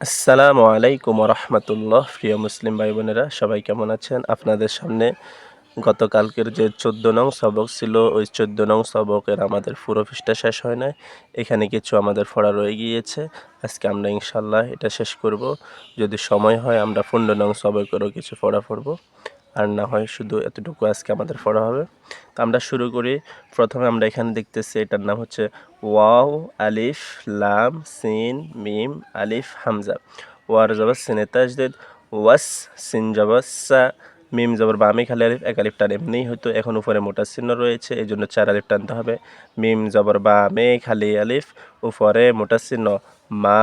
আসসালামু আলাইকুম রহমতুল্লাহ প্রিয় মুসলিম ভাই বোনেরা সবাই কেমন আছেন? আপনাদের সামনে গতকালকের যে চোদ্দ নং সবক ছিল, ওই চোদ্দ নং সবকের আমাদের পুরো ফিসটা শেষ হয় নাই। এখানে কিছু আমাদের ফড়া রয়ে গিয়েছে। আজকে আমরা ইনশাল্লাহ এটা শেষ করব। যদি সময় হয়, আমরা পনেরো নং সবকেরও কিছু ফড়া পড়ব। আর না হয় শুধু এতটুকু আজকে আমাদের পড়া হবে। তো আমরা শুরু করি। প্রথমে আমরা এখানে দেখতেছি এটার নাম হচ্ছে ওয়াও, আলিফ, লাম, সিন, মিম, আলিফ, হামজা। ওয়ার জবর সিনে ওয়াস, সিন জবর সা, মিম জবর বামে, খালি আলিফ, এক আলিফ টান এমনিই হয়তো এখন উপরে মোটা চিহ্ন রয়েছে এই জন্য চার আলিফ টানতে হবে। মিম জবর বামে, খালি আলিফ, উপরে মোটা চিহ্ন। মা,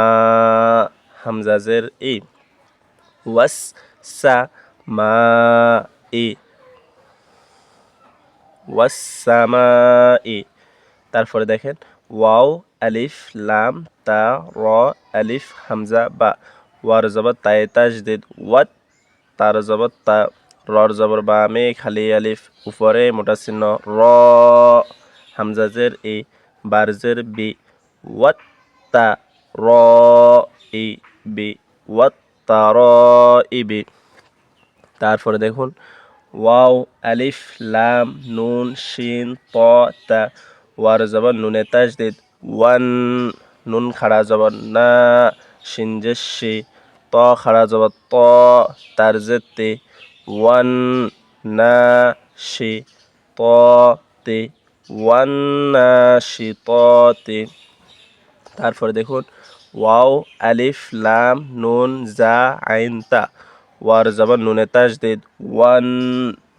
হামজাজের ই। ওয়াস, সা মা ওয়াসামা ই তারপরে দেখেন, ওয়াও, আলিফ, লাম, তা, র, আলিফ, হামজা, বা। ওয়ার জবর তায়ে তাজদিদ, ওয়াত। তার জবর তা, রর জবর বা মে খালি আলিফ, উপরে মোটা চিহ্ন, র। হামজাজের ই। বারজের বি। ওয়াত, তা, র, ই, বি। ওয়াত, তা, র, ই, বি। তারপরে দেখুন, ওয়াও, আলিফ, লাম, নুন, শিন, প, তা, ওয়ার জবর নুনে তাজদিদ, ওয়ান, নুন খাড়া জবর না, শিন শি, ত খাড়া জবর ত, তার তে, ওয়ান, না, শি, ত, তে, ওয়ান, না, শি, ত, তে। তারপরে দেখুন, ওয়াও, আলিফ, লাম, নুন, জা, আইন, তা। ওয়ার জবর, নুনে তাজদিদ ওয়ান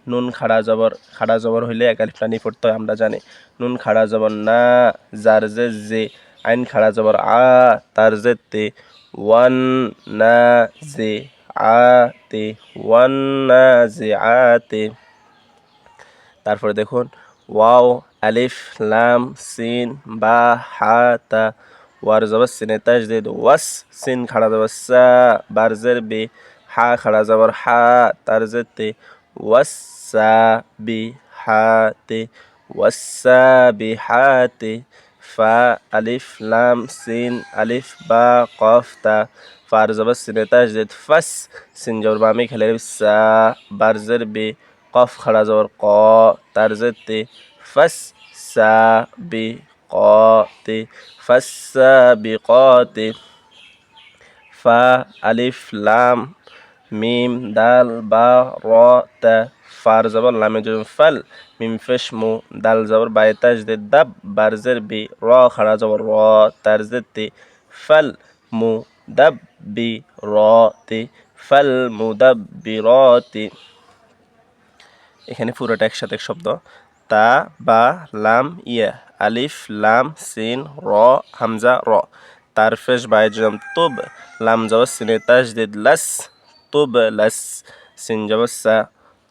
নুন খাড়া জবর খাড়া জবর হইলে এক আলিফ টানি আমরা জানি। নুন খাড়া জবর না জার জে জে আইন খাড়া জবর, আ, তার জে তে, ওয়ান না জে আ তে, ওয়ান না জে আ তে। তারপরে দেখুন, ওয়াও, আলিফ, লাম, সিন, বা, হা, তা। ওয়ার জবর, সিনে তাজদিদ ওয়াস, সিন খাড়া জবর, সা বারজের বে। হা খাড়া জবর হা তার যেতে ওয়াসা বি হাতে ওয়াসা বি হাতে ফা আলিফ লাম সিন আলিফ বা কফ তা ফার জবর সিনে তাজদিদ ফাস সিন জবর বামে খেলে সা বারজের বে কফ খাড়া জবর ক তার যেতে ফাস সা বি কতে ফাসা বি কতে ফা আলিফ লাম মিম, দাল, বা, র, তা, ফার জবর, লামে জুম, ফাল, মিম, ফেশ, মু, দাল জবর, বাই তাজদে দাব বারজের বি, র, খাড়া জবর, র তারজের তে, ফাল, মু, দাব, বি, র, তে, ফাল, মু, দাব, বি, র, তে। এখানে পুরোটা একসাথে শব্দ। তা, বা, লাম, ইয়া, আলিফ, লাম, সিন, র, হামজা, র। তারফেশ বাইজম তুব, লাম, জবর, সিনে তাজদিদ লাস। তুব লাস সিন জবর সা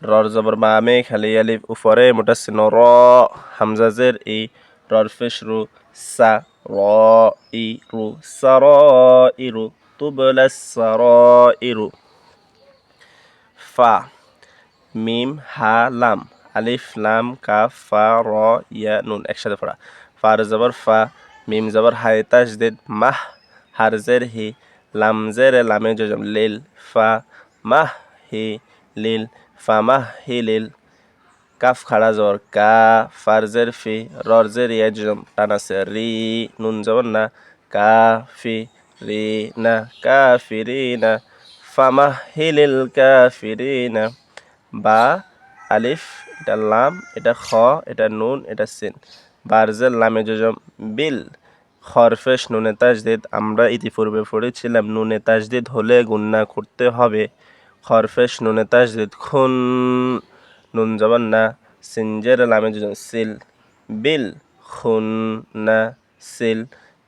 রর জবর বামে খালি আলিফ উপরে মোটা সিন র হামজাজের ই রর ফেশ রু সা র ই রু সার ই রু তুব লাস সার ই রু ফা মিম হা লাম আলিফ লাম কাফ ফা র ইয়া নুন একসাথে পড়া ফার জবর ফা মিম জবর হাই তাজদিদ মাহ হারজের হি লামজের লামে জজম লিল ফা মাহ হি লিল ফা মাহ হি লিল কাফ খাড়া জবর, কা ফারজের ফি ররজের ইয়া জজম টানাছে রি নুন জবর না কা ফি রি না কা ফি রি না ফামাহ হিলিল কাফিরিনা। বা, আলিফ, এটা লাম, এটা খ, এটা নুন, এটা সিন। বারজের লামে জজম, বিল, খরফেশ, নুনে তাজদিদ। আমরা ইতিপূর্বে পড়েছিলাম, নুনে তাজদিদ হলে গুন্না করতে হবে। খরফেশ নুনে তাজদিদ খুন নুন জবান না সিনজের লামে জজম সিল বিল, খুন না সিল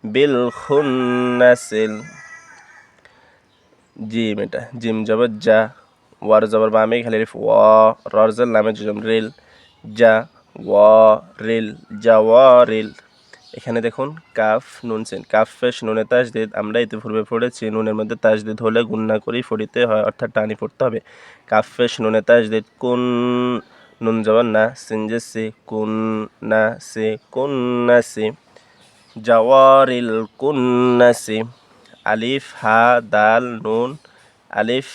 বিল, খুন না সিল। জিম এটা, জিম জবর যা, ওয়ার জবর বামে খালি ওয়া ররজের নামে জম রিল, যা, ওয়া, রিল, যা, ওয়া, রিল। এখানে দেখুন, কাফ, নুন সেন কাফ ফেশ নুনে তাজদিদ আমরা ইতিপূর্বে পড়েছি, নুনের মধ্যে তাজদিদ হলে গুন্না করেই ফড়িতে হয়, অর্থাৎ টানি পড়তে হবে। কাফ ফেস নুনে তাজদিদ কোন নুন জবান না সিনজে সে কুন না সে, কুন না সে, জাওয়ারিল কুন না সে, আলিফ, হা, দাল, নুন, আলিফ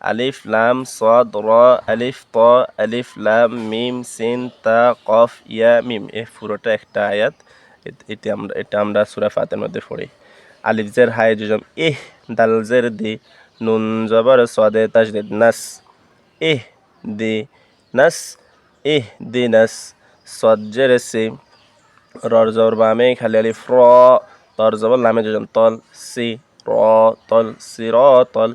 আলিফ, লাম, সদ, র, আলিফ, ত, আলিফ, লাম, মিম, সিন, তা, কফ, ইয়া, মিম, এ পুরোটা একটা আয়াত। এটা আমরা এটা আমরা সুরা ফাতের মধ্যে পড়ি। আলিফ জের, হায় জুজম, এহ দাল জের, দি, নুন জবর, সদে তাজদিদ, নাস, এহ, দি, নাস, এহ, দি, নাস, সদ জের, সি রর জবর বামে খালি আলিফ, র, তর, জবর, লামে, জজম, তল, সি, র, তল, সি, র, তল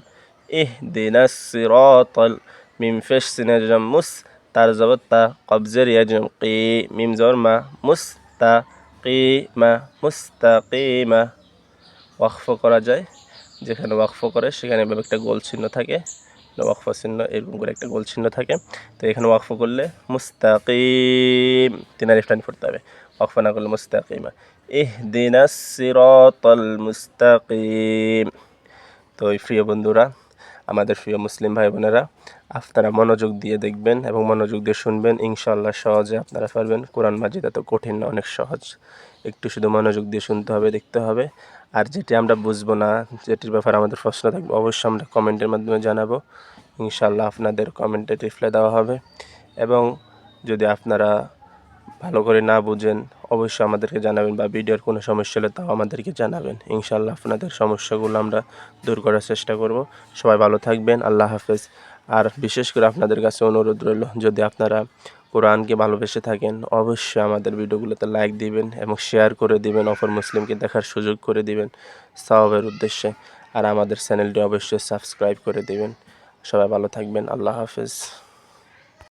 ইহ দিনাস সি, র, তল, মিম ফেশ সিনে জজম, মুস, তার, জবর, তা কবজের ইয়া, জজম, কি, মিম, জবর, মা, মুস, তা কি মা মুস্তাকিমা। ওয়াকফ করা যায়। যেখানে ওয়াকফ করে, সেখানে এভাবে একটা গোল চিহ্ন থাকে। ওয়াকফ চিহ্ন, এরকম করে একটা গোল চিহ্ন থাকে। তো এখানে ওয়াকফ করলে মুস্তাকিম, তিন আলিফ টান পড়তে হবে। ওয়াকফ না করলে মুস্তাকিমা। ইহদিনাস সিরাতাল মুস্তাকিম। তো প্রিয় বন্ধুরা আমাদের প্রিয় মুসলিম ভাই বোনেরা আপনারা মনোযোগ দিয়ে দেখবেন এবং মনোযোগ দিয়ে শুনবেন। ইনশাআল্লাহ সহজে আপনারা পারবেন। কোরআন মাজিদ এত কঠিন না, অনেক সহজ। একটু শুধু মনোযোগ দিয়ে শুনতে হবে, দেখতে হবে। আর যেটি আমরা বুঝব না, যেটির ব্যাপারে আমাদের প্রশ্ন থাকবে, অবশ্যই আমরা কমেন্টের মাধ্যমে জানাব। ইনশাআল্লাহ আপনাদের কমেন্টে রিপ্লাই দেওয়া হবে। এবং যদি আপনারা ভালো করে না বুঝেন, অবশ্যই আমাদেরকে জানাবেন বা ভিডিওর কোনো সমস্যা হলে তাও আমাদেরকে জানাবেন। ইনশাআল্লাহ আপনাদের সমস্যাগুলো আমরা দূর করার চেষ্টা করব। সবাই ভালো থাকবেন, আল্লাহ হাফেজ। আর বিশেষ করে আপনাদের কাছে অনুরোধ রইল, যদি আপনারা কোরআনকে ভালোবেসে থাকেন, অবশ্যই আমাদের ভিডিওগুলোতে লাইক দিবেন এবং শেয়ার করে দিবেন, অপর মুসলিমকে দেখার সুযোগ করে দিবেন সওয়াবের উদ্দেশ্যে। আর আমাদের চ্যানেলটি অবশ্যই সাবস্ক্রাইব করে দিবেন। সবাই ভালো থাকবেন, আল্লাহ হাফেজ।